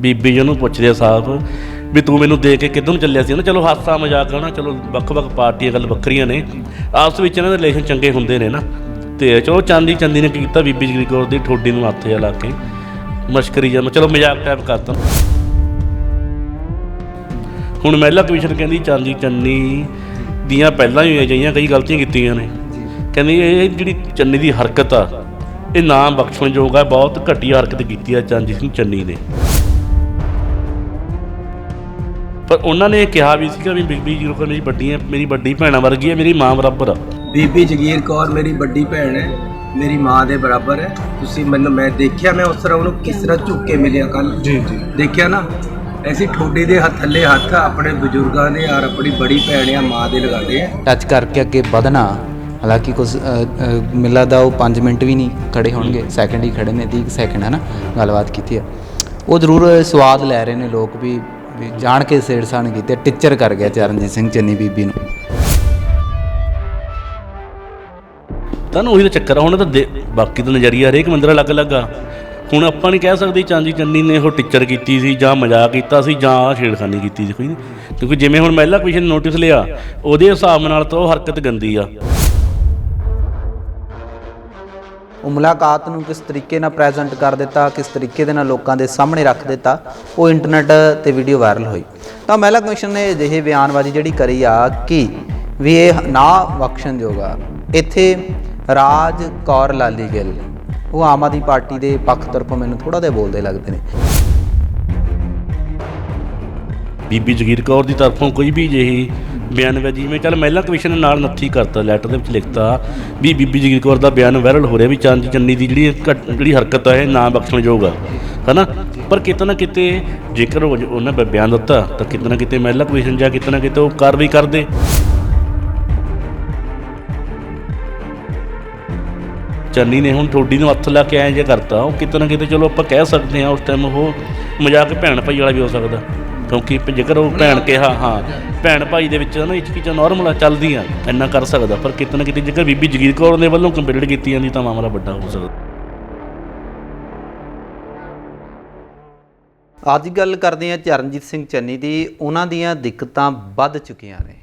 ਬੀਬੀ ਜੀ ਉਹਨੂੰ ਪੁੱਛਦੇ ਆ ਸਾਹਿਬ ਵੀ ਤੂੰ ਮੈਨੂੰ ਦੇ ਕੇ ਕਿੱਧਰ ਨੂੰ ਚੱਲਿਆ ਸੀ? ਨਾ ਚਲੋ ਹਾਸਾ ਮਜ਼ਾਕ ਆ ਨਾ, ਚਲੋ ਵੱਖ-ਵੱਖ ਪਾਰਟੀਆਂ ਗੱਲ ਵੱਖਰੀਆਂ ਨੇ। ਆਪਸ ਵਿੱਚ ਇਹਨਾਂ ਦੇ ਰਿਲੇਸ਼ਨ ਚੰਗੇ ਹੁੰਦੇ ਨੇ ਨਾ। ਤੇ ਚਲੋ ਚਾਂਦੀ ਚੰਦੀ ਨੇ ਕੀ ਕੀਤਾ? ਬੀਬੀ ਜਗਰੀ ਕੌਰ ਦੀ ਠੋਡੀ ਨੂੰ ਹੱਥ ਜਿਹਾ ਲਾ ਕੇ ਮਸ਼ਕਰੀ ਜਾਂ ਚਲੋ ਮਜ਼ਾਕ ਟਾਈਪ ਕਰਤਾ। ਹੁਣ ਮਹਿਲਾ ਕਮਿਸ਼ਨ ਕਹਿੰਦੀ, ਚਾਂਦੀ ਚੰਨੀ ਦੀਆਂ ਪਹਿਲਾਂ ਹੀ ਹੋਈਆਂ ਜਾਈਆਂ, ਕਈ ਗਲਤੀਆਂ ਕੀਤੀਆਂ ਨੇ। ਕਹਿੰਦੀ, ਇਹ ਜਿਹੜੀ ਚੰਨੀ ਦੀ ਹਰਕਤ ਆ, ਇਹ ਨਾਮ ਬਖਸ਼ਣਯੋਗ ਆ, ਬਹੁਤ ਘਟੀਆ ਹਰਕਤ ਕੀਤੀ ਆ ਚਾਂਦੀ ਸਿੰਘ ਚੰਨੀ ਨੇ। ਪਰ ਉਹਨਾਂ ਨੇ ਇਹ ਕਿਹਾ ਵੀ ਸੀਗਾ ਵੀ ਬੀਬੀ ਜੀ ਕੋਲ ਮੇਰੀ ਵੱਡੀ ਹੈ ਮੇਰੀ ਵੱਡੀ ਭੈਣਾਂ ਵਰਗੀ ਹੈ ਮੇਰੀ ਮਾਂ ਬਰਾਬਰ ਆ। ਬੀਬੀ ਜਗੀਰ ਕੌਰ ਮੇਰੀ ਵੱਡੀ ਭੈਣ ਹੈ ਮੇਰੀ ਮਾਂ ਦੇ ਬਰਾਬਰ ਹੈ। ਤੁਸੀਂ ਮੈਨੂੰ ਮੈਂ ਦੇਖਿਆ ਮੈਂ ਉਸ ਤਰ੍ਹਾਂ ਉਹਨੂੰ ਕਿਸ ਤਰ੍ਹਾਂ ਝੁੱਕ ਕੇ ਮਿਲਿਆ ਕੱਲ ਜੀ ਜੀ। ਦੇਖਿਆ ਨਾ ਐਸੀ ਠੋਡੀ ਦੇ ਹੱਥ ਥੱਲੇ ਹੱਥ ਆਪਣੇ ਬਜ਼ੁਰਗਾਂ ਦੇ ਔਰ ਆਪਣੀ ਬੜੀ ਭੈਣ ਆ ਮਾਂ ਦੇ ਲਗਾਦੇ ਆ। ਟੱਚ ਕਰਕੇ ਅੱਗੇ ਵਧਣਾ ਹਾਲਾਂਕਿ ਕੁਝ ਮਿਲਾ ਦਾ ਉਹ 5 ਮਿੰਟ ਵੀ ਨਹੀਂ ਖੜੇ ਹੋਣਗੇ ਸੈਕਿੰਡ ਹੀ ਖੜੇ ਨੇ 30 ਸੈਕਿੰਡ ਹੈ ਨਾ ਗੱਲਬਾਤ ਕੀਤੀ ਆ ਉਹ ਜ਼ਰੂਰ ਸਵਾਦ ਲੈ ਰਹੇ ਨੇ ਲੋਕ ਵੀ ਵੀ ਜਾਣ ਕੇ ਸੇੜਸਾਣ ਕੀਤੀ, ਟੀਚਰ ਕਰ ਗਿਆ ਚਰਨਜੀਤ ਸਿੰਘ ਚੰਨੀ ਬੀਬੀ ਨੂੰ। ਤਾਂ ਉਹੀ ਤਾਂ ਚੱਕਰ ਆ, ਹੁਣ ਤਾਂ ਦੇ- ਬਾਕੀ ਤਾਂ ਨਜ਼ਰੀਆ ਹਰੇਕ ਮੰਦਰ ਅਲੱਗ ਅਲੱਗ ਆ। ਹੁਣ ਆਪਾਂ ਨਹੀਂ ਕਹਿ ਸਕਦੇ ਚਾਂਦੀ ਚੰਨੀ ਨੇ ਉਹ ਟੀਚਰ ਕੀਤੀ ਸੀ, ਜਾਂ ਮਜ਼ਾਕ ਕੀਤਾ ਸੀ, ਜਾਂ ਆਹ ਛੇੜਖਾਨੀ ਕੀਤੀ ਸੀ, ਕੋਈ ਨਹੀਂ। ਕਿਉਂਕਿ ਜਿਵੇਂ ਹੁਣ ਮਹਿਲਾ ਕਮਿਸ਼ਨ ਨੋਟਿਸ ਲਿਆ, ਉਹਦੇ ਹਿਸਾਬ ਨਾਲ ਤਾਂ ਉਹ ਹਰਕਤ ਗੰਦੀ ਆ। ਉਹ ਮੁਲਾਕਾਤ ਨੂੰ ਕਿਸ ਤਰੀਕੇ ਨਾਲ ਪ੍ਰੈਜ਼ੈਂਟ ਕਰ ਦਿੱਤਾ, ਕਿਸ ਤਰੀਕੇ ਦੇ ਨਾਲ ਲੋਕਾਂ ਦੇ ਸਾਹਮਣੇ ਰੱਖ ਦਿੱਤਾ, ਉਹ ਇੰਟਰਨੈਟ ਤੇ ਵੀਡੀਓ ਵਾਇਰਲ ਹੋਈ। ਤਾਂ ਮਹਿਲਾ ਕਮਿਸ਼ਨ ਨੇ ਅਜਿਹੇ ਬਿਆਨਬਾਜ਼ੀ ਜਿਹੜੀ ਕਰੀ ਆ ਕਿ ਵੀ ਇਹ ਨਾ ਬਖਸ਼ਣਯੋਗ ਆ। ਇੱਥੇ ਰਾਜ ਕੌਰ ਲਾਲੀ ਗਿੱਲ, ਉਹ ਆਮ ਆਦਮੀ ਪਾਰਟੀ ਦੇ ਪੱਖ ਤਰਫੋਂ ਮੈਨੂੰ ਥੋੜਾ ਜਿਹਾ ਬੋਲਦੇ ਲੱਗਦੇ ਨੇ। ਬੀਬੀ ਜਗੀਰ ਕੌਰ ਦੀ ਤਰਫੋਂ ਕੋਈ ਵੀ ਅਜਿਹੀ ਬਿਆਨਬਾਜ਼ੀ ਜਿਵੇਂ ਚੱਲ ਮਹਿਲਾ ਕਮਿਸ਼ਨ ਨੇ ਨਾਲ ਨੱਥੀ ਕਰਤਾ ਲੈਟਰ ਦੇ ਵਿੱਚ ਲਿਖਤਾ ਵੀ ਬੀਬੀ ਜਗੀਰ ਕੌਰ ਦਾ ਬਿਆਨ ਵਾਇਰਲ ਹੋ ਰਿਹਾ ਵੀ ਚਾਂਦੀ ਚੰਨੀ ਦੀ ਜਿਹੜੀ ਇਹ ਘਟ- ਜਿਹੜੀ ਹਰਕਤ ਹੈ ਇਹ ਨਾ ਬਖਸ਼ਣਯੋਗ ਆ। ਹਨਾ? ਪਰ ਕਿਤੇ ਨਾ ਕਿਤੇ ਜੇਕਰ ਉਹ- ਉਹਨਾਂ ਬ- ਬਿਆਨ ਦਿੱਤਾ, ਤਾਂ ਕਿਤੇ ਨਾ ਕਿਤੇ ਮਹਿਲਾ ਕਮਿਸ਼ਨ ਜਾਂ ਕਿਤੇ ਨਾ ਕਿਤੇ ਉਹ ਕਾਰਵਾਈ ਕਰਦੇ। ਚੰਨੀ ਨੇ ਹੁਣ ਠੋਡੀ ਨੂੰ ਹੱਥ ਲਾ ਕੇ ਐਂ ਜੇ ਕਰਤਾ, ਉਹ ਕਿਤੇ ਨਾ ਕਿਤੇ ਚਲੋ ਆਪਾਂ ਕਹਿ ਸਕਦੇ ਹਾਂ ਉਸ ਟਾਈਮ ਉਹ ਮਜ਼ਾਕ ਭੈਣ ਭਾਈ ਵਾਲਾ ਵੀ ਹੋ ਸਕਦਾ। ਕਿਉਂਕਿ ਜੇਕਰ ਉਹ ਭੈਣ ਕਿਹਾ, ਹਾਂ, ਭੈਣ ਭਾਈ ਦੇ ਵਿੱਚ ਨਾ ਇਹ ਚੀਜ਼ਾਂ ਨਾਰਮਲ ਆ, ਚੱਲਦੀਆਂ, ਇੰਨਾ ਕਰ ਸਕਦਾ, ਪਰ ਕਿਤੇ ਨਾ ਕਿਤੇ ਜੇਕਰ ਬੀਬੀ ਜਗੀਰ ਕੌਰ ਦੇ ਵੱਲੋਂ ਕੰਪਲੀਟ ਕੀਤੀ ਜਾਂਦੀ ਤਾਂ ਮਾਮਲਾ ਵੱਡਾ ਹੋ ਸਕਦਾ। ਅੱਜ ਗੱਲ ਕਰਦੇ ਹਾਂ ਚਰਨਜੀਤ ਸਿੰਘ ਚੰਨੀ ਦੀ। ਉਹਨਾਂ ਦੀਆਂ ਦਿੱਕਤਾਂ ਵੱਧ ਚੁੱਕੀਆਂ ਨੇ।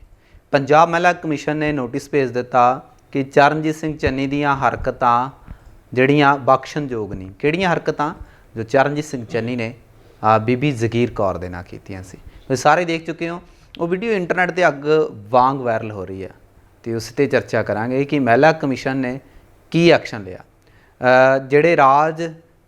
ਪੰਜਾਬ ਮਹਿਲਾ ਕਮਿਸ਼ਨ ਨੇ ਨੋਟਿਸ ਭੇਜ ਦਿੱਤਾ ਕਿ ਚਰਨਜੀਤ ਸਿੰਘ ਚੰਨੀ ਦੀਆਂ ਹਰਕਤਾਂ ਜਿਹੜੀਆਂ ਬਖਸ਼ਣਯੋਗ ਨਹੀਂ ਕਿਹੜੀਆਂ ਹਰਕਤਾਂ? ਜੋ ਚਰਨਜੀਤ ਸਿੰਘ ਚੰਨੀ ਨੇ ਬੀਬੀ ਜ਼ਗੀਰ ਕੌਰ ਦੇ ਨਾਲ ਕੀਤੀਆਂ ਸੀ। ਤੁਸੀਂ ਸਾਰੇ ਦੇਖ ਚੁੱਕੇ ਹੋ, ਉਹ ਵੀਡੀਓ ਇੰਟਰਨੈਟ ਤੇ ਅੱਗ ਵਾਂਗ ਵਾਇਰਲ ਹੋ ਰਹੀ ਹੈ ਤੇ ਉਸ ਤੇ ਚਰਚਾ ਕਰਾਂਗੇ ਕਿ ਮਹਿਲਾ ਕਮਿਸ਼ਨ ਨੇ ਕੀ ਐਕਸ਼ਨ ਲਿਆ। ਜਿਹੜੇ ਰਾਜ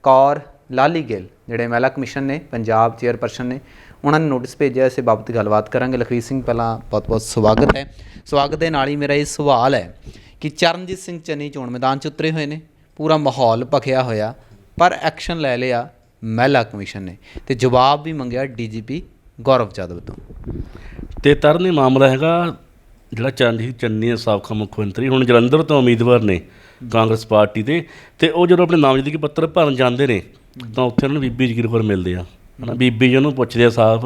ਕੌਰ, ਲਾਲੀ ਗਿੱਲ, ਜਿਹੜੇ ਮਹਿਲਾ ਕਮਿਸ਼ਨ ਨੇ, ਪੰਜਾਬ ਚੇਅਰਪਰਸਨ ਨੇ, ਉਹਨਾਂ ਨੇ ਨੋਟਿਸ ਭੇਜਿਆ, ਇਸੇ ਬਾਬਤ ਗੱਲਬਾਤ ਕਰਾਂਗੇ। ਲਖਵੀਰ ਸਿੰਘ, ਪਹਿਲਾਂ ਬਹੁਤ-ਬਹੁਤ ਸਵਾਗਤ ਹੈ। ਸਵਾਗਤ ਦੇ ਨਾਲ ਹੀ ਮੇਰਾ ਇਹ ਸਵਾਲ ਹੈ ਕਿ ਚਰਨਜੀਤ ਸਿੰਘ ਚੰਨੀ ਚੋਣ ਮੈਦਾਨ 'ਚ ਉਤਰੇ ਹੋਏ ਨੇ, ਪੂਰਾ ਮਾਹੌਲ ਭਖਿਆ ਹੋਇਆ, ਪਰ ਐਕਸ਼ਨ ਲੈ ਲਿਆ ਮਹਿਲਾ ਕਮਿਸ਼ਨ ਨੇ ਤੇ ਜਵਾਬ ਵੀ ਮੰਗਿਆ ਡੀਜੀਪੀ ਗੌਰਵ ਯਾਦਵ ਤੋਂ। ਤੇ ਤਰਨ ਇਹ ਮਾਮਲਾ ਹੈਗਾ ਜਿਹੜਾ ਚਰਨਜੀਤ ਚੰਨੀ ਹੈ ਸਾਬਕਾ ਮੁੱਖ ਮੰਤਰੀ, ਹੁਣ ਜਲੰਧਰ ਤੋਂ ਉਮੀਦਵਾਰ ਨੇ ਕਾਂਗਰਸ ਪਾਰਟੀ ਦੇ ਤੇ ਉਹ ਜਦੋਂ ਆਪਣੇ ਨਾਮਜ਼ਦਗੀ ਪੱਤਰ ਭਰਨ ਜਾਂਦੇ ਨੇ, ਤਾਂ ਉੱਥੇ ਉਹਨਾਂ ਨੂੰ ਬੀਬੀ ਜਗੀਰ ਕੌਰ ਮਿਲਦੇ ਆ। ਹਨਾ, ਬੀਬੀ ਜੀ ਉਹਨੂੰ ਪੁੱਛਦੇ ਆ ਸਾਫ਼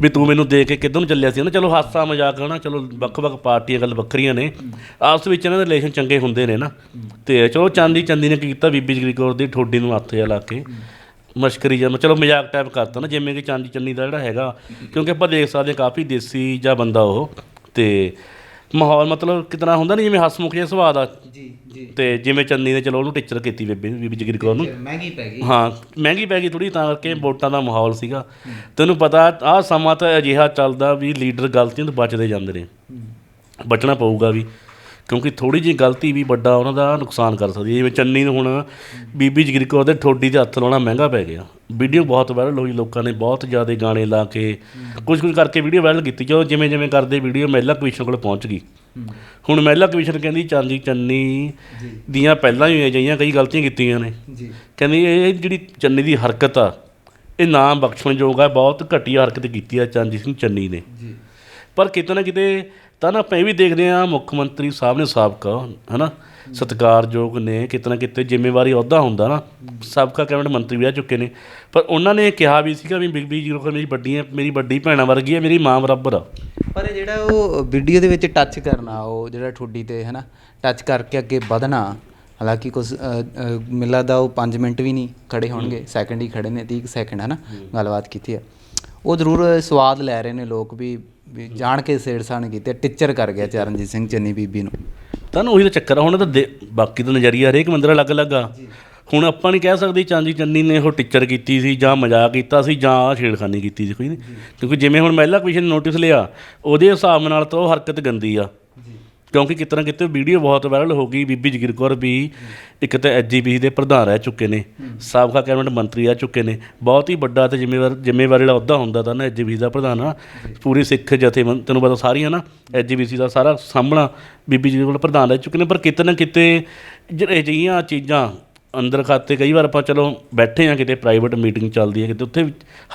ਵੀ ਤੂੰ ਮੈਨੂੰ ਦੇ ਕੇ ਕਿੱਧਰ ਨੂੰ ਚੱਲਿਆ ਸੀ? ਨਾ ਚਲੋ ਹਾਸਾ ਮਜ਼ਾਕ ਆ ਨਾ, ਚਲੋ ਵੱਖ-ਵੱਖ ਪਾਰਟੀਆਂ ਗੱਲ ਵੱਖਰੀਆਂ ਨੇ। ਆਪਸ ਵਿੱਚ ਇਹਨਾਂ ਦੇ ਰਿਲੇਸ਼ਨ ਚੰਗੇ ਹੁੰਦੇ ਨੇ ਨਾ। ਤੇ ਚਲੋ ਚਾਂਦੀ ਚੰਦੀ ਨੇ ਕੀ ਕੀਤਾ, ਬੀਬੀ ਜਗੀਰ ਕੌਰ ਦੀ ਠੋਡੀ ਨੂੰ ਹੱਥ ਜਿਹਾ ਲਾ ਕੇ। ਮਸ਼ਕਰੀ ਜਾਂ ਚਲੋ ਮਜ਼ਾਕ ਟਾਈਪ ਕਰਤਾ ਨਾ ਜਿਵੇਂ ਕਿ ਚਾਂਦੀ ਚੰਨੀ ਦਾ ਜਿਹੜਾ ਹੈਗਾ ਕਿਉਂਕਿ ਆਪਾਂ ਦੇਖ ਸਕਦੇ ਹਾਂ ਕਾਫੀ ਦੇਸੀ ਜਾਂ ਬੰਦਾ ਉਹ ਤੇ ਮਾਹੌਲ ਮਤਲਬ ਕਿਤਨਾ ਹੁੰਦਾ ਨਹੀਂ ਜਿਵੇਂ ਹਸਮੁਖ ਜਿਹਾ ਸੁਭਾਅ ਦਾ। ਜੀ ਜੀ। ਤੇ ਜਿਵੇਂ ਚੰਨੀ ਨੇ ਚਲੋ ਉਹਨੂੰ ਟੀਚਰ ਕੀਤੀ ਬੇਬੇ ਬੀਬੀ ਜਗੀਰ ਕੌਰ ਨੂੰ। ਮਹਿੰਗੀ ਪੈ ਗਈ। ਹਾਂ ਮਹਿੰਗੀ ਪੈ ਗਈ ਥੋੜੀ ਤਾਂ ਕਰਕੇ ਵੋਟਾਂ ਦਾ ਮਾਹੌਲ ਸੀਗਾ। ਤੈਨੂੰ ਪਤਾ ਆਹ ਸਮਾਂ ਤਾਂ ਅਜਿਹਾ ਚੱਲਦਾ ਵੀ ਲੀਡਰ ਗਲਤੀਆਂ ਤੋਂ ਬਚਦੇ ਜਾਂਦੇ ਨੇ। ਬਚਣਾ ਪਊਗਾ ਵੀ। ਕਿਉਂਕਿ ਥੋੜੀ ਜਿਹੀ ਗਲਤੀ ਵੀ ਵੱਡਾ ਉਹਨਾਂ ਦਾ ਨੁਕਸਾਨ ਕਰ ਸਕਦੀ ਹੈ। ਜਿਵੇਂ ਚੰਨੀ ਨੂੰ ਹੁਣ ਬੀਬੀ ਜਗੀਰ ਕੌਰ ਦੇ ਠੋਡੀ ਤੇ ਹੱਥ ਲਾਉਣਾ ਮਹਿੰਗਾ ਪੈ ਗਿਆ। ਵੀਡੀਓ ਬਹੁਤ ਵਾਇਰਲ ਹੋਈ ਲੋਕਾਂ ਨੇ ਬਹੁਤ ਜ਼ਿਆਦਾ ਗਾਣੇ ਲਾ ਕੇ ਕੁਝ ਕੁਝ ਕਰਕੇ ਵੀਡੀਓ ਵਾਇਰਲ ਕੀਤੀ। ਜੋ ਜਿਵੇਂ ਜਿਵੇਂ ਕਰਦੇ ਵੀਡੀਓ ਮਹਿਲਾ ਕਮਿਸ਼ਨ ਕੋਲ ਪਹੁੰਚ ਗਈ। ਹੁਣ ਮਹਿਲਾ ਕਮਿਸ਼ਨ ਕਹਿੰਦੀ ਚਾਂਦੀ ਚੰਨੀ ਦੀਆਂ ਪਹਿਲਾਂ ਹੀ ਹੋਈਆਂ ਜਾਈਆਂ ਕਈ ਗਲਤੀਆਂ ਕੀਤੀਆਂ ਨੇ। ਜੀ। ਕਹਿੰਦੀ ਇਹ ਜਿਹੜੀ ਚੰਨੀ ਦੀ ਹਰਕਤ ਆ ਇਹ ਨਾ ਬਖਸ਼ਣਯੋਗ ਆ ਬਹੁਤ ਘਟੀਆ ਹਰਕਤ ਕੀਤੀ ਆ ਚੰਦੀ ਸਿੰਘ ਚੰਨੀ ਨੇ। ਜੀ। ਪਰ ਕਿਤੇ ਨਾ ਕਿਤੇ ਤਾਂ ਨਾ ਆਪਾਂ ਇਹ ਵੀ ਦੇਖਦੇ ਆ ਮੁੱਖ ਮੰਤਰੀ ਸਾਹਿਬ ਨੇ ਸਾਬਕਾ ਹਨਾ? ਸਤਿਕਾਰਯੋਗ ਨੇ ਕਿਤੇ ਨਾ ਕਿਤੇ ਜ਼ਿੰਮੇਵਾਰੀ ਅਹੁਦਾ ਹੁੰਦਾ ਨਾ। ਸਾਬਕਾ ਕੈਬਨਿਟ ਮੰਤਰੀ ਵੀ ਰਹਿ ਚੁੱਕੇ ਨੇ। ਪਰ ਉਹਨਾਂ ਨੇ ਕਿਹਾ ਵੀ ਸੀਗਾ ਵੀ ਬੀਬੀ ਜੀ ਕੋਲ ਮੇਰੀ ਵੱਡੀ ਮੇਰੀ ਵੱਡੀ ਭੈਣਾਂ ਵਰਗੀ ਹੈ ਮੇਰੀ ਮਾਂ ਬਰਾਬਰ ਆ। ਪਰ ਇਹ ਜਿਹੜਾ ਉਹ ਵੀਡੀਓ ਦੇ ਵਿੱਚ ਟੱਚ ਕਰਨਾ ਉਹ ਜਿਹੜਾ ਠੁੱਡੀ ਤੇ ਹੈ ਨਾ ਟੱਚ ਕਰਕੇ ਅੱਗੇ ਵਧਣਾ ਹਾਲਾਂਕਿ ਕੁਝ ਮਿਲਾ ਦਾ ਉਹ 5 ਮਿੰਟ ਵੀ ਨਹੀਂ ਖੜੇ ਹੋਣਗੇ। ਸੈਕਿੰਡ ਹੀ ਖੜੇ ਨੇ 30 ਸੈਕਿੰਡ ਹੈ। ਨਾ ਗੱਲਬਾਤ ਕੀਤੀ ਹੈ। ਉਹ ਜ਼ਰੂਰ ਸਵਾਦ ਲੈ ਰਹੇ ਨੇ ਲੋਕ ਵੀ ਵੀ ਜਾਣ ਕੇ ਸੇੜਸਾਨ ਕੀਤੇ ਟੀਚਰ ਕਰ ਗਿਆ ਚਰਨਜੀਤ ਸਿੰਘ ਚੰਨੀ ਬੀਬੀ ਨੂੰ। ਤਾਂ ਉਹੀ ਤਾਂ ਚੱਕਰ ਆ ਹੁਣ ਤਾਂ ਦੇ- ਬਾਕੀ ਤਾਂ ਨਜ਼ਰੀਆ ਹਰੇਕ ਮੰਦਰ ਅਲੱਗ-ਅਲੱਗ ਆ। ਹੁਣ ਆਪਾਂ ਨਹੀਂ ਕਹਿ ਸਕਦੇ ਚਾਂਦੀ ਚੰਨੀ ਨੇ ਉਹ ਟੀਚਰ ਕੀਤੀ ਸੀ ਜਾਂ ਮਜ਼ਾਕ ਕੀਤਾ ਸੀ ਜਾਂ ਆਹ ਛੇੜਖਾਨੀ ਕੀਤੀ ਸੀ ਕੋਈ ਨਹੀਂ ਕਿਉਂਕਿ ਜਿਵੇਂ ਹੁਣ ਮਹਿਲਾ ਕਮਿਸ਼ਨ ਨੇ ਨੋਟਿਸ ਲਿਆ ਉਹਦੇ ਹਿਸਾਬ ਨਾਲ ਤਾਂ ਉਹ ਹਰਕਤ ਗੰਦੀ ਆ। ਕਿਉਂਕਿ ਕਿਤੇ ਨਾ ਕਿਤੇ ਵੀਡੀਓ ਬਹੁਤ ਵਾਇਰਲ ਹੋ ਗਈ, ਬੀਬੀ ਜਗੀਰ ਕੌਰ ਵੀ ਇੱਕ ਤਾਂ ਐਜੀਪੀਸੀ ਦੇ ਪ੍ਰਧਾਨ ਰਹਿ ਚੁੱਕੇ ਨੇ, ਸਾਬਕਾ ਕੈਬਨਿਟ ਮੰਤਰੀ ਆ ਚੁੱਕੇ ਨੇ, ਬਹੁਤ ਹੀ ਵੱਡਾ ਤੇ ਜ਼ਿੰਮੇਵਾਰ, ਜ਼ਿੰਮੇਵਾਰੀ ਵਾਲਾ ਅਹੁਦਾ ਹੁੰਦਾ ਤਾਂ ਨਾ ਐਜੀਪੀਸੀ ਦਾ ਪ੍ਰਧਾਨ ਆ, ਪੂਰੀ ਸਿੱਖ ਜਥੇਬੰਦ, ਤੈਨੂੰ ਪਤਾ ਸਾਰੀਆਂ ਨਾ ਐਜੀਪੀਸੀ ਦਾ ਸਾਰਾ ਸਾਹਮਣਾ ਬੀਬੀ ਜਗੀਰ ਕੌਰ ਪ੍ਰਧਾਨ ਰਹਿ ਚੁੱਕੇ ਨੇ, ਪਰ ਕਿਤੇ ਨਾ ਕਿਤੇ ਜਿਹੜੇ ਚੀਜ਼ਾਂ ਅੰਦਰ ਖਾਤੇ ਕਈ ਵਾਰ ਆਪਾਂ ਚਲੋ ਬੈਠੇ ਆ ਕਿਤੇ ਪ੍ਰਾਈਵੇਟ ਮੀਟਿੰਗ ਚੱਲਦੀ ਹੈ ਕਿਤੇ ਉੱਥੇ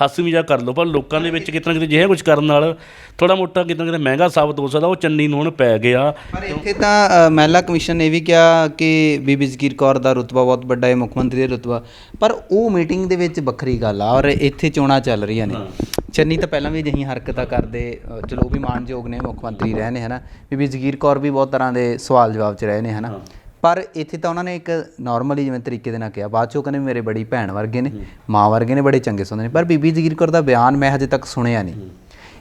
ਹਾਸੀ ਮਜ਼ਾਕ ਕਰ ਲਓ ਪਰ ਲੋਕਾਂ ਦੇ ਵਿੱਚ ਕਿਤੇ ਨਾ ਕਿਤੇ ਜਿਹੜਾ ਕੁਝ ਕਰਨ ਨਾਲ ਥੋੜਾ ਮੋਟਾ ਕਿਤੇ ਨਾ ਕਿਤੇ ਮਹਿੰਗਾ ਸਾਬਤ ਹੋ ਸਕਦਾ ਉਹ ਚੰਨੀ ਨੂੰ ਹੁਣ ਪੈ ਗਿਆ। ਪਰ ਇੱਥੇ ਤਾਂ ਮਹਿਲਾ ਕਮਿਸ਼ਨ ਨੇ ਵੀ ਕਿਹਾ ਕਿ ਬੀਬੀ ਜਗੀਰ ਕੌਰ ਦਾ ਰੁਤਬਾ ਬਹੁਤ ਵੱਡਾ ਹੈ ਮੁੱਖ ਮੰਤਰੀ ਦਾ ਰੁਤਬਾ। ਪਰ ਉਹ ਮੀਟਿੰਗ ਦੇ ਵਿੱਚ ਵੱਖਰੀ ਗੱਲ ਆ ਔਰ ਇੱਥੇ ਚੋਣਾਂ ਚੱਲ ਰਹੀਆਂ ਨੇ। ਚੰਨੀ ਤਾਂ ਪਹਿਲਾਂ ਵੀ ਅਜਿਹੀਆਂ ਹਰਕਤਾਂ ਕਰਦੇ ਚਲੋ ਉਹ ਵੀ ਮਾਨਯੋਗ ਨੇ ਮੁੱਖ ਮੰਤਰੀ ਰਹੇ ਨੇ ਹਨਾ ਬੀਬੀ ਜਗੀਰ ਕੌਰ ਵੀ ਬਹੁਤ ਤਰ੍ਹਾਂ ਦੇ ਸਵਾਲ ਜਵਾਬ 'ਚ ਰਹੇ ਨੇ ਹਨਾ। ਪਰ ਇੱਥੇ ਤਾਂ ਉਹਨਾਂ ਨੇ ਇੱਕ ਨਾਰਮਲੀ ਜਿਵੇਂ ਤਰੀਕੇ ਦੇ ਨਾਲ ਕਿਹਾ, ਬਾਅਦ 'ਚੋਂ ਕਹਿੰਦੇ ਮੇਰੇ ਬੜੀ ਭੈਣ ਵਰਗੇ ਨੇ, ਮਾਂ ਵਰਗੇ ਨੇ, ਬੜੇ ਚੰਗੇ ਸੁਣਦੇ ਨੇ, ਪਰ ਬੀਬੀ ਜਗੀਰ ਕੌਰ ਦਾ ਬਿਆਨ ਮੈਂ ਹਜੇ ਤੱਕ ਸੁਣਿਆ ਨਹੀਂ।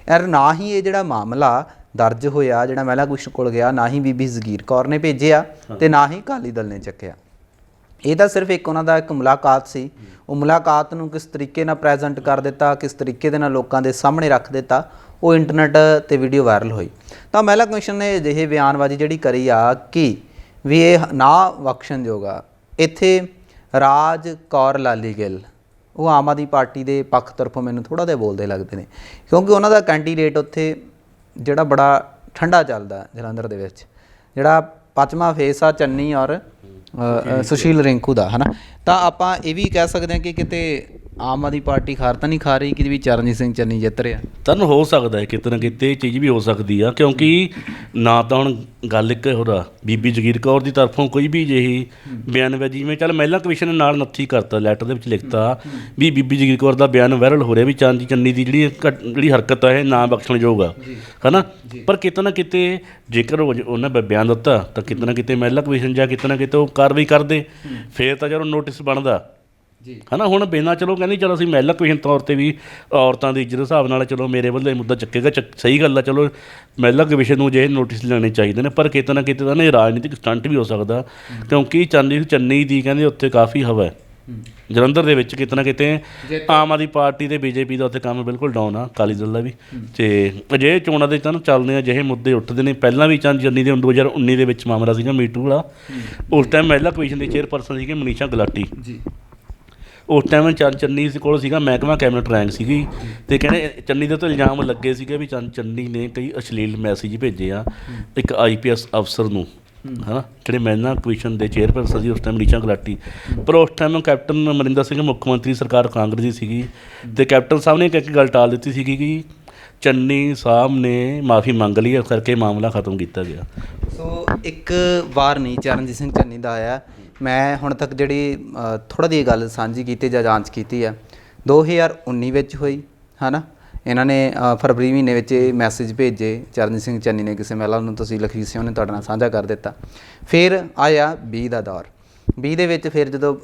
ਯਾਰ ਨਾ ਹੀ ਇਹ ਜਿਹੜਾ ਮਾਮਲਾ ਦਰਜ ਹੋਇਆ, ਜਿਹੜਾ ਮਹਿਲਾ ਕਮਿਸ਼ਨ ਕੋਲ ਗਿਆ, ਨਾ ਹੀ ਬੀਬੀ ਜ਼ਗੀਰ ਕੌਰ ਨੇ ਭੇਜਿਆ ਤੇ ਨਾ ਹੀ ਅਕਾਲੀ ਦਲ ਨੇ ਚੱਕਿਆ। ਇਹ ਤਾਂ ਸਿਰਫ ਇੱਕ ਉਹਨਾਂ ਦਾ ਇੱਕ ਮੁਲਾਕਾਤ ਸੀ। ਉਹ ਮੁਲਾਕਾਤ ਨੂੰ ਕਿਸ ਤਰੀਕੇ ਨਾਲ ਪ੍ਰੈਜ਼ੈਂਟ ਕਰ ਦਿੱਤਾ, ਕਿਸ ਤਰੀਕੇ ਦੇ ਨਾਲ ਲੋਕਾਂ ਦੇ ਸਾਹਮਣੇ ਰੱਖ ਦਿੱਤਾ, ਉਹ ਇੰਟਰਨੈਟ ਤੇ ਵੀਡੀਓ ਵਾਇਰਲ ਹੋਈ। ਤਾਂ ਮਹਿਲਾ ਕਮਿਸ਼ਨ ਨੇ ਅਜਿਹੇ ਬਿਆਨਬਾਜ਼ੀ ਜਿਹੜੀ ਕਰੀ ਆ ਕਿ ਵੀ ਇਹ ਨਾ ਬਖਸ਼ਣਯੋਗ ਆ ਇੱਥੇ ਰਾਜ ਕੌਰ ਲਾਲੀ ਗਿੱਲ ਉਹ ਆਮ ਆਦਮੀ ਪਾਰਟੀ ਦੇ ਪੱਖ ਤਰਫੋਂ ਮੈਨੂੰ ਥੋੜਾ ਜਿਹਾ ਬੋਲਦੇ ਲੱਗਦੇ ਨੇ ਕਿਉਂਕਿ ਉਹਨਾਂ ਦਾ ਕੈਂਡੀਡੇਟ ਉੱਥੇ ਜਿਹੜਾ ਬੜਾ ਠੰਡਾ ਚੱਲਦਾ ਜਲੰਧਰ ਦੇ ਵਿੱਚ ਜਿਹੜਾ ਪੰਜਵਾਂ ਫੇਸ ਆ ਚੰਨੀ ਔਰ ਸੁਸ਼ੀਲ ਰਿੰਕੂ ਦਾ ਹਨਾ? ਤਾਂ ਆਪਾਂ ਇਹ ਵੀ ਕਹਿ ਸਕਦੇ ਹਾਂ ਕਿ ਕਿਤੇ ਆਮ ਆਦਮੀ ਪਾਰਟੀ ਖਾਰ ਤਾਂ ਨਹੀਂ ਖਾ ਰਹੀ ਕਿ ਵੀ ਚਰਨਜੀਤ ਸਿੰਘ ਚੰਨੀ ਜਿੱਤ ਰਿਹਾ। ਤੁਹਾਨੂੰ ਹੋ ਸਕਦਾ ਹੈ ਕਿਤੇ ਨਾ ਕਿਤੇ ਇਹ ਚੀਜ਼ ਵੀ ਹੋ ਸਕਦੀ ਆ ਕਿਉਂਕਿ ਨਾ ਤਾਂ ਹੁਣ ਗੱਲ ਇੱਕ ਹੋਰਾ ਬੀਬੀ ਜਗੀਰ ਕੌਰ ਦੀ ਤਰਫੋਂ ਕੋਈ ਵੀ ਜਿਹੀ ਬਿਆਨਬਾਜ਼ੀ ਜਿਵੇਂ ਚੱਲ ਮਹਿਲਾ ਕਮਿਸ਼ਨ ਨੇ ਨਾਲ ਨੱਥੀ ਕਰਤਾ ਲੈਟਰ ਦੇ ਵਿੱਚ ਲਿਖਤਾ ਵੀ ਬੀਬੀ ਜਗੀਰ ਕੌਰ ਦਾ ਬਿਆਨ ਵਾਇਰਲ ਹੋ ਰਿਹਾ ਵੀ ਚਾਂਦੀ ਚੰਨੀ ਦੀ ਜਿਹੜੀ ਘਟ- ਜਿਹੜੀ ਹਰਕਤ ਆ ਇਹ ਨਾ ਬਖਸ਼ਣਯੋਗ ਆ। ਹਨਾ? ਪਰ ਕਿਤੇ ਨਾ ਕਿਤੇ ਜੇਕਰ ਉਹ- ਉਹਨਾਂ ਬ- ਬਿਆਨ ਦਿੱਤਾ ਤਾਂ ਕਿਤੇ ਨਾ ਕਿਤੇ ਮਹਿਲਾ ਕਮਿਸ਼ਨ ਜਾਂ ਕਿਤੇ ਨਾ ਕਿਤੇ ਉਹ ਕਾਰਵਾਈ ਕਰਦੇ। ਫੇਰ ਤਾਂ ਜਦੋਂ ਨੋਟਿਸ ਬਣਦਾ ਜੀ। ਹਨਾ ਹੁਣ ਬਿਨਾਂ ਚਲੋ ਕਹਿੰਦੀ ਚਲੋ ਅਸੀਂ ਮਹਿਲਾ ਕਮਿਸ਼ਨ ਤੌਰ ਤੇ ਵੀ ਔਰਤਾਂ ਦੀ ਇੱਜ਼ਤ ਦੇ ਹਿਸਾਬ ਨਾਲ ਚਲੋ ਮੇਰੇ ਵੱਲੋਂ ਇਹ ਮੁੱਦਾ ਚੱਕੇਗਾ ਚੱਕ- ਸਹੀ ਗੱਲ ਆ ਚਲੋ ਮਹਿਲਾ ਕਮਿਸ਼ਨ ਨੂੰ ਜੇ ਨੋਟਿਸ ਲੈਣੇ ਚਾਹੀਦੇ ਨੇ ਪਰ ਕਿਤੇ ਨਾ ਕਿਤੇ ਤਾਂ ਇਹ ਰਾਜਨੀਤਿਕ ਸਟੰਟ ਵੀ ਹੋ ਸਕਦਾ ਕਿਉਂਕਿ ਚੰਨੀ ਚੰਨੀ ਦੀ ਕਹਿੰਦੇ ਉੱਥੇ ਕਾਫੀ ਹਵਾ ਹੈ। ਜਲੰਧਰ ਦੇ ਵਿੱਚ ਕਿਤੇ ਨਾ ਕਿਤੇ ਆਮ ਆਦਮੀ ਪਾਰਟੀ ਤੇ ਬੀਜੇਪੀ ਦਾ ਉੱਥੇ ਕੰਮ ਬਿਲਕੁਲ ਡਾਊਨ ਆ ਅਕਾਲੀ ਦਲ ਦਾ ਵੀ। ਤੇ ਅਜੇ ਚੋਣਾਂ ਦੇ ਤਾਂ ਚੱਲਦੇ ਆ ਜਿਹੇ ਮੁੱਦੇ ਉੱਠਦੇ ਨੇ। ਪਹਿਲਾਂ ਵੀ ਚੰਦ ਜੰਨੀ ਦੇ 2019 ਦੇ ਵਿੱਚ ਮਾਮਲਾ ਸੀਗਾ ਮੀਟੂ ਵਾਲਾ। ਉਸ ਟਾਈਮ ਮਹਿਲਾ ਕਮਿਸ਼ਨ ਦੇ ਚੇਅਰਪਰਸਨ ਸੀਗੇ ਮਨੀਸ਼ਾ ਗਲਾਟੀ। ਜੀ। ਉਸ ਟਾਈਮ ਚੰਨ ਚੰਨੀ ਦੇ ਕੋਲ ਸੀਗਾ, ਮਹਿਕਮਾ ਕੈਬਨਿਟ ਰੈਂਕ ਸੀਗੀ ਤੇ ਕਹਿੰਦੇ ਚੰਨੀ ਦੇ ਉੱਤੇ ਇਲਜ਼ਾਮ ਲੱਗੇ ਸੀਗੇ ਵੀ ਚੰਨ ਚੰਨੀ ਨੇ ਕਈ ਅਸ਼ਲੀਲ ਮੈਸੇਜ ਭੇਜੇ ਆ ਇੱਕ ਆਈਪੀਐਸ ਅਫਸਰ ਨੂੰ, ਹਨਾ? ਜਿਹੜੇ ਮਹਿਲਾ ਕਮਿਸ਼ਨ ਦੇ ਚੇਅਰਪਰਸਨ ਸੀ, ਉਸ ਟਾਈਮ ਨੀਚਾ ਗਲਾਟੀ ਪਰ ਉਸ ਟਾਈਮ ਕੈਪਟਨ ਅਮਰਿੰਦਰ ਸਿੰਘ ਮੁੱਖ ਮੰਤਰੀ ਸਰਕਾਰ ਕਾਂਗਰਸ ਦੀ ਸੀਗੀ ਤੇ ਕੈਪਟਨ ਸਾਹਿਬ ਨੇ ਇੱਕ ਇੱਕ ਗੱਲ ਟਾਲ ਦਿੱਤੀ ਸੀਗੀ ਕਿ ਚੰਨੀ ਸਾਹਿਬ ਨੇ ਮਾਫੀ ਮੰਗ ਲਈ ਇਸ ਕਰਕੇ ਮਾਮਲਾ ਖਤਮ ਕੀਤਾ ਗਿਆ। ਸੋ ਇੱਕ ਵਾਰ ਨਹੀਂ, ਚਰਨਜੀਤ ਸਿੰਘ ਚੰਨੀ ਦਾ ਆਇਆ। ਮੈਂ ਹੁਣ ਤੱਕ ਜਿਹੜੀ ਥੋੜਾ ਦੀ ਗੱਲ ਸਾਂਝੀ ਕੀਤੀ ਜਾਂ ਜਾਂਚ ਕੀਤੀ ਹੈ 2019 ਵਿੱਚ ਹੋਈ, ਹਨਾ? ਇਹਨਾਂ ਨੇ ਫਰਵਰੀ ਮਹੀਨੇ ਵਿੱਚ ਇਹ ਮੈਸੇਜ ਭੇਜੇ, ਚਰਨਜੀਤ ਸਿੰਘ ਚੰਨੀ ਨੇ ਕਿਸੇ ਮਹਿਲਾ ਨੂੰ, ਤੁਸੀਂ ਲਖਵੀਰ ਸਿੰਘ ਨੇ ਤੁਹਾਡੇ ਨਾਲ ਸਾਂਝਾ ਕਰ ਦਿੱਤਾ। ਫਿਰ ਆਇਆ 20 ਦਾ ਦੌਰ। 20 ਦੇ ਵਿੱਚ ਫਿਰ ਜਦੋਂ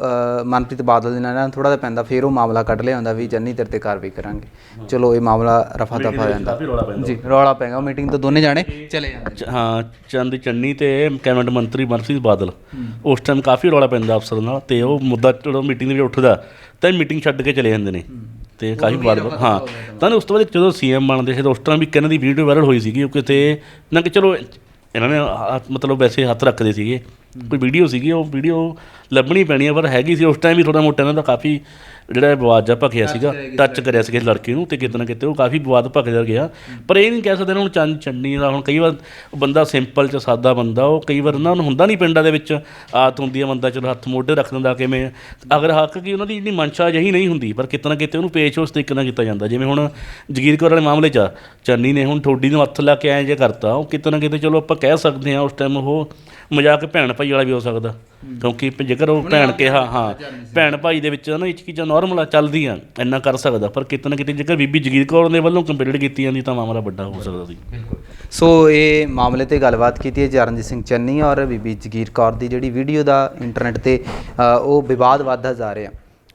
ਮਨਪ੍ਰੀਤ ਬਾਦਲ ਦੇ ਨਾਲ ਥੋੜਾ ਜਿਹਾ ਪੈਂਦਾ ਫਿਰ ਉਹ ਮਾਮਲਾ ਕੱਢ ਲਿਆ ਹੁੰਦਾ ਵੀ ਚੰਨੀ ਤੇਰੇ ਤੇ ਕਾਰਵਾਈ ਕਰਾਂਗੇ। ਚਲੋ ਇਹ ਮਾਮਲਾ ਰਫਾ ਦਫਾ ਜਾਂਦਾ। ਕਾਫੀ ਰੌਲਾ ਪੈਂਦਾ ਜੀ ਰੌਲਾ ਗਿਆ ਮੀਟਿੰਗ ਤੋਂ ਦੋਨੇ ਜਾਣੇ ਚਲੇ ਜਾਂਦੇ ਹਾਂ ਚੰਦ ਚੰਨੀ ਤੇ ਕੈਬਨਿਟ ਮੰਤਰੀ ਮਨਪ੍ਰੀਤ ਬਾਦਲ। ਉਸ ਟਾਈਮ ਕਾਫੀ ਰੌਲਾ ਪੈਂਦਾ ਅਫਸਰ ਨਾਲ ਤੇ ਉਹ ਮੁੱਦਾ ਜਦੋਂ ਮੀਟਿੰਗ ਦੇ ਵਿੱਚ ਉੱਠਦਾ ਤਾਂ ਮੀਟਿੰਗ ਛੱਡ ਕੇ ਚਲੇ ਜਾਂਦੇ ਨੇ। ਤੇ ਕਾਫੀ ਵਾਰ ਹਾਂ। ਤਾਂ ਉਸ ਤੋਂ ਬਾਅਦ ਜਦੋਂ ਸੀਐਮ ਬਣਦੇ ਸੀ ਤਾਂ ਉਸ ਟਾਈਮ ਵੀ ਕਿਹਨਾਂ ਦੀ ਵੀਡੀਓ ਵਾਇਰਲ ਹੋਈ ਸੀਗੀ ਉਹ ਕਿਤੇ ਨਾ ਕਿ ਚਲੋ ਇਹਨਾਂ ਨੇ ਮਤਲਬ ਵੈਸੇ ਹੱਥ ਰੱਖਦੇ ਸੀਗੇ। ਕੋਈ ਵੀਡੀਓ ਸੀਗੀ, ਉਹ ਵੀਡੀਓ ਲੱਭਣੀ ਪੈਣੀ ਹੈ ਪਰ ਹੈਗੀ ਸੀ, ਉਸ ਟਾਈਮ ਵੀ ਥੋੜਾ ਮੋਟਾ ਇਹਨਾਂ ਦਾ ਕਾਫੀ ਜਿਹੜਾ ਇਹ ਵਿਵਾਦ ਜਿਹਾ ਭਖਿਆ ਸੀਗਾ ਟੱਚ ਕਰਿਆ ਸੀ ਕਿਸੇ ਲੜਕੀ ਨੂੰ ਤੇ ਕਿਤੇ ਨਾ ਕਿਤੇ ਉਹ ਕਾਫੀ ਵਿਵਾਦ ਭਖਦਾ ਗਿਆ। ਪਰ ਇਹ ਨਹੀਂ ਕਹਿ ਸਕਦੇ ਹੁਣ ਚੰਨ ਚੰਨੀ ਦਾ ਹੁਣ ਕਈ ਵਾਰ ਬੰਦਾ ਸਿੰਪਲ ਚ ਸਾਦਾ ਬੰਦਾ ਉਹ ਕਈ ਵਾਰ ਨਾ ਉਹਨੂੰ ਹੁੰਦਾ ਨਹੀਂ ਪਿੰਡਾਂ ਦੇ ਵਿੱਚ ਆਦਤ ਹੁੰਦੀ ਹੈ ਬੰਦਾ ਚਲੋ ਹੱਥ ਮੋਢੇ ਰੱਖ ਦਿੰਦਾ ਕਿਵੇਂ। ਅਗਰ ਹੱਕ ਕੀ ਉਹਨਾਂ ਦੀ ਜਿਹੜੀ ਮਨਸ਼ਾ ਜਹੀ ਨਹੀਂ ਹੁੰਦੀ ਪਰ ਕਿਤੇ ਨਾ ਕਿਤੇ ਉਹਨੂੰ ਪੇਸ਼ ਉਸ ਤਰੀਕੇ ਨਾਲ ਕੀਤਾ ਜਾਂਦਾ। ਜਿਵੇਂ ਹੁਣ ਜਗੀਰ ਕੌਰ ਵਾਲੇ ਮਾਮਲੇ 'ਚ ਆ, ਚੰਨੀ ਨੇ ਹੁਣ ਠੋਡੀ ਨੂੰ ਹੱਥ ਲਾ ਕੇ ਐਂ ਜੇ ਕਰਤਾ ਉਹ ਕਿਤੇ ਨਾ ਕਿਤੇ ਚਲੋ ਆਪਾਂ ਕਹਿ ਸਕਦੇ ਹਾਂ ਉਸ ਟਾਈਮ ਉਹ ਮਜ਼ਾਕ ਭੈਣ ਭਾਈ ਵਾਲਾ ਵੀ ਹੋ ਸਕਦਾ। ਕਿਉਂਕਿ ਜੇਕਰ ਉਹ ਭੈਣ ਕਿਹਾ ਹਾਂ ਭੈਣ ਭਾਈ ਦੇ ਵਿੱਚ ਨਾ ਇਹ ਚੀਜ਼ਾਂ ਨਾਰਮਲ ਆ ਚੱਲਦੀਆਂ ਇੰਨਾ ਕਰ ਸਕਦਾ ਪਰ ਕਿਤੇ ਨਾ ਕਿਤੇ ਜੇਕਰ ਬੀਬੀ ਜਗੀਰ ਕੌਰ ਦੇ ਵੱਲੋਂ ਕੰਪੇਅਰ ਕੀਤੀ ਜਾਂਦੀ ਤਾਂ ਮਾਮਲਾ ਵੱਡਾ ਹੋ ਸਕਦਾ ਸੀ। ਸੋ ਇਹ ਮਾਮਲੇ ਤੇ ਗੱਲਬਾਤ ਕੀਤੀ ਹੈ ਚਰਨਜੀਤ ਸਿੰਘ ਚੰਨੀ ਔਰ ਬੀਬੀ ਜਗੀਰ ਕੌਰ ਦੀ ਜਿਹੜੀ ਵੀਡੀਓ ਦਾ ਇੰਟਰਨੈਟ ਤੇ ਉਹ ਵਿਵਾਦ ਵੱਧਦਾ ਜਾ ਰਿਹਾ।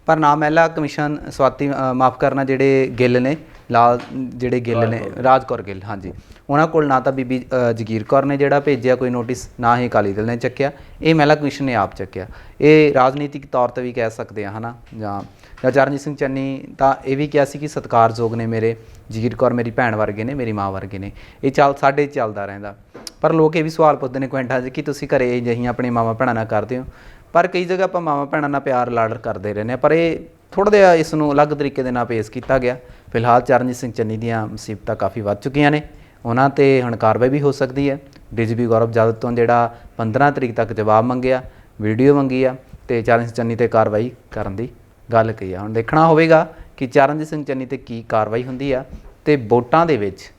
ਪਰ ਨਾ ਮਹਿਲਾ ਕਮਿਸ਼ਨ ਸਵਾਤੀ ਮਾਫ ਕਰਨਾ ਜਿਹੜੇ ਗਿੱਲ ਨੇ ਲਾਲ ਜਿਹੜੇ ਗਿੱਲ ਨੇ ਰਾਜਕੌਰ ਗਿੱਲ। ਹਾਂਜੀ। ਉਹਨਾਂ ਕੋਲ ਨਾ ਤਾਂ ਬੀਬੀ ਜਗੀਰ ਕੌਰ ਨੇ ਜਿਹੜਾ ਭੇਜਿਆ ਕੋਈ ਨੋਟਿਸ ਨਾ ਹੀ ਅਕਾਲੀ ਦਲ ਨੇ ਚੱਕਿਆ। ਇਹ ਮਹਿਲਾ ਕਮਿਸ਼ਨ ਨੇ ਆਪ ਚੱਕਿਆ। ਇਹ ਰਾਜਨੀਤਿਕ ਤੌਰ ਤੇ ਵੀ ਕਹਿ ਸਕਦੇ ਆ ਹਨਾ? ਜਾਂ ਜਾਂ ਚਰਨਜੀਤ ਸਿੰਘ ਚੰਨੀ ਤਾਂ ਇਹ ਵੀ ਕਿਹਾ ਸੀ ਕਿ ਸਤਿਕਾਰਯੋਗ ਨੇ ਮੇਰੇ ਜਗੀਰ ਕੌਰ ਮੇਰੀ ਭੈਣ ਵਰਗੇ ਨੇ ਮੇਰੀ ਮਾਂ ਵਰਗੇ ਨੇ। ਇਹ ਚੱਲ ਸਾਡੇ ਚੱਲਦਾ ਰਹਿੰਦਾ। ਪਰ ਲੋਕ ਇਹ ਵੀ ਸਵਾਲ ਪੁੱਛਦੇ ਨੇ ਕੁਐਂਟਾਂ 'ਚ ਕਿ ਤੁਸੀਂ ਘਰੇ ਜਹੀਆਂ ਆਪਣੀ ਮਾਵਾਂ ਭੈਣਾਂ ਨਾਲ ਕਰਦੇ ਹੋ? ਪਰ ਕਈ ਜਗ੍ਹਾ ਆਪਾਂ ਮਾਵਾਂ ਭੈਣਾਂ ਨਾਲ ਪਿਆਰ ਲਾਡ ਕਰਦੇ ਰਹਿੰਦੇ ਹਾਂ ਪਰ ਇਹ ਥੋੜ੍ਹਾ ਜਿਹਾ ਇਸ ਨੂੰ ਅਲੱਗ ਤਰੀਕੇ ਦੇ ਨਾਲ ਪੇਸ਼ ਕੀਤਾ ਗਿਆ। ਫਿਲਹਾਲ ਚਰਨਜੀਤ ਸਿੰਘ ਚੰਨੀ ਦੀਆਂ ਮੁਸੀਬਤਾਂ ਕਾਫੀ ਵੱਧ ਚੁੱਕੀਆਂ ਨੇ। ਉਹਨਾਂ ਤੇ ਹੁਣ ਕਾਰਵਾਈ ਵੀ ਹੋ ਸਕਦੀ ਹੈ। ਡੀਜੀਪੀ ਗੌਰਵ ਜਾਦਵ ਤੋਂ ਜਿਹੜਾ 15 ਤਰੀਕ ਤੱਕ ਜਵਾਬ ਮੰਗਿਆ, ਵੀਡੀਓ ਮੰਗੀ ਆ ਤੇ ਚਰਨਜੀਤ ਚੰਨੀ ਤੇ ਕਾਰਵਾਈ ਕਰਨ ਦੀ ਗੱਲ ਕਹੀ ਆ। ਹੁਣ ਦੇਖਣਾ ਹੋਵੇਗਾ ਕਿ ਚਰਨਜੀਤ ਸਿੰਘ ਚੰਨੀ ਤੇ ਕੀ ਕਾਰਵਾਈ ਹੁੰਦੀ ਆ ਤੇ ਵੋਟਾਂ ਦੇ ਵਿੱਚ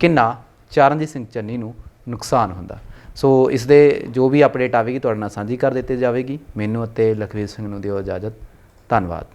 ਕਿੰਨਾ ਚਰਨਜੀਤ ਸਿੰਘ ਚੰਨੀ ਨੂੰ ਨੁਕਸਾਨ ਹੁੰਦਾ। ਸੋ ਇਸ ਦੇ ਜੋ ਵੀ ਅਪਡੇਟ ਆਵੇਗੀ, ਤੁਹਾਡੇ ਨਾਲ ਸਾਂਝੀ ਕਰ ਦਿੱਤੀ ਜਾਵੇਗੀ। ਮੈਨੂੰ ਅਤੇ ਲਖਵੀਰ ਸਿੰਘ ਨੂੰ ਦਿਓ ਇਜਾਜ਼ਤ। ਧੰਨਵਾਦ।